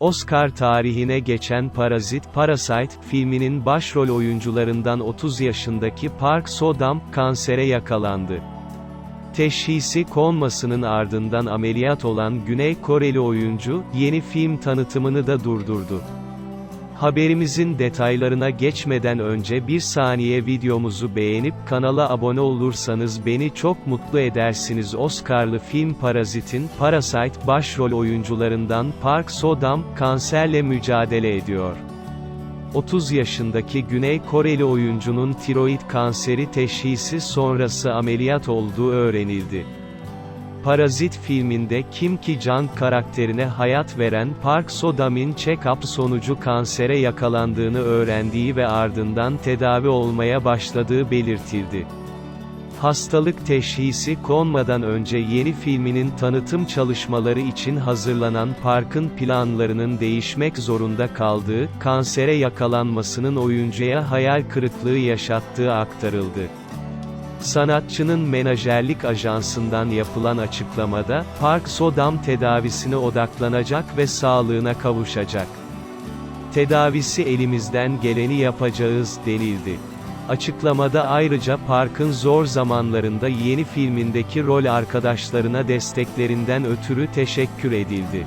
Oscar tarihine geçen Parazit, Parasite, filminin başrol oyuncularından 30 yaşındaki Park So-dam, kansere yakalandı. Teşhisi konmasının ardından ameliyat olan Güney Koreli oyuncu, yeni film tanıtımını da durdurdu. Haberimizin detaylarına geçmeden önce bir saniye videomuzu beğenip kanala abone olursanız beni çok mutlu edersiniz. Oscar'lı film Parazit'in, Parasite başrol oyuncularından Park So-dam, kanserle mücadele ediyor. 30 yaşındaki Güney Koreli oyuncunun tiroid kanseri teşhisi sonrası ameliyat olduğu öğrenildi. Parazit filminde Kim Ki-jang karakterine hayat veren Park So-dam'in check-up sonucu kansere yakalandığını öğrendiği ve ardından tedavi olmaya başladığı belirtildi. Hastalık teşhisi konmadan önce yeni filminin tanıtım çalışmaları için hazırlanan Park'ın planlarının değişmek zorunda kaldığı, kansere yakalanmasının oyuncuya hayal kırıklığı yaşattığı aktarıldı. Sanatçının menajerlik ajansından yapılan açıklamada, Park So-dam tedavisine odaklanacak ve sağlığına kavuşacak. Tedavisi elimizden geleni yapacağız, denildi. Açıklamada ayrıca Park'ın zor zamanlarında yeni filmindeki rol arkadaşlarına desteklerinden ötürü teşekkür edildi.